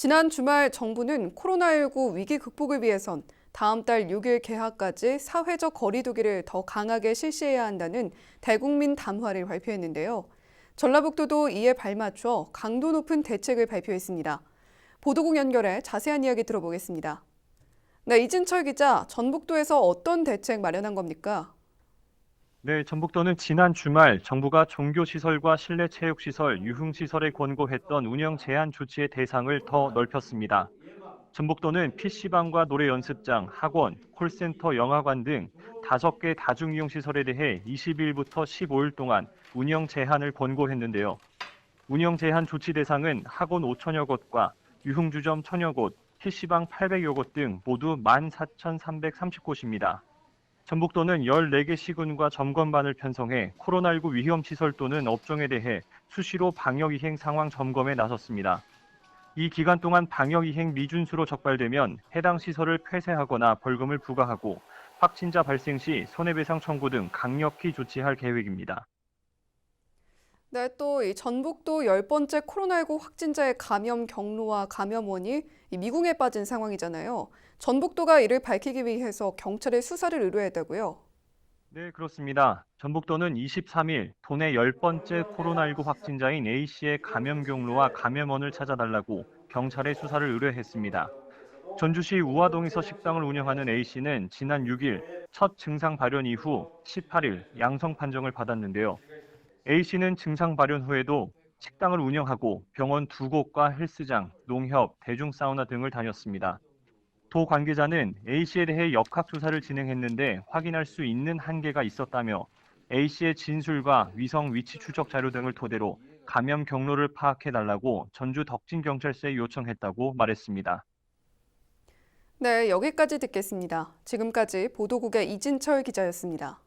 지난 주말 정부는 코로나19 위기 극복을 위해선 다음 달 6일 개하까지 사회적 거리두기를 더 강하게 실시해야 한다는 대국민 담화를 발표했는데요. 전라북도도 이에 발맞춰 강도 높은 대책을 발표했습니다. 보도국 연결해 자세한 이야기 들어보겠습니다. 네, 이진철 기자, 전북도에서 어떤 대책 마련한 겁니까? 네, 전북도는 지난 주말 정부가 종교시설과 실내체육시설, 유흥시설에 권고했던 운영 제한 조치의 대상을 더 넓혔습니다. 전북도는 PC방과 노래 연습장, 학원, 콜센터, 영화관 등 5개 다중이용시설에 대해 20일부터 15일 동안 운영 제한을 권고했는데요. 운영 제한 조치 대상은 학원 5천여 곳과 유흥주점 1천여 곳, PC방 800여 곳 등 모두 14,330곳입니다. 전북도는 14개 시군과 점검반을 편성해 코로나19 위험 시설 또는 업종에 대해 수시로 방역 이행 상황 점검에 나섰습니다. 이 기간 동안 방역 이행 미준수로 적발되면 해당 시설을 폐쇄하거나 벌금을 부과하고 확진자 발생 시 손해배상 청구 등 강력히 조치할 계획입니다. 네, 또 이 전북도 열 번째 코로나19 확진자의 감염 경로와 감염원이 이 미궁에 빠진 상황이잖아요. 전북도가 이를 밝히기 위해서 경찰에 수사를 의뢰했다고요. 네, 그렇습니다. 전북도는 23일 도내 10번째 코로나19 확진자인 A씨의 감염 경로와 감염원을 찾아달라고 경찰에 수사를 의뢰했습니다. 전주시 우화동에서 식당을 운영하는 A씨는 지난 6일 첫 증상 발현 이후 18일 양성 판정을 받았는데요. A씨는 증상 발현 후에도 식당을 운영하고 병원 두 곳과 헬스장, 농협, 대중사우나 등을 다녔습니다. 도 관계자는 A씨에 대해 역학조사를 진행했는데 확인할 수 있는 한계가 있었다며 A씨의 진술과 위성 위치 추적 자료 등을 토대로 감염 경로를 파악해달라고 전주 덕진경찰서에 요청했다고 말했습니다. 네, 여기까지 듣겠습니다. 지금까지 보도국의 이진철 기자였습니다.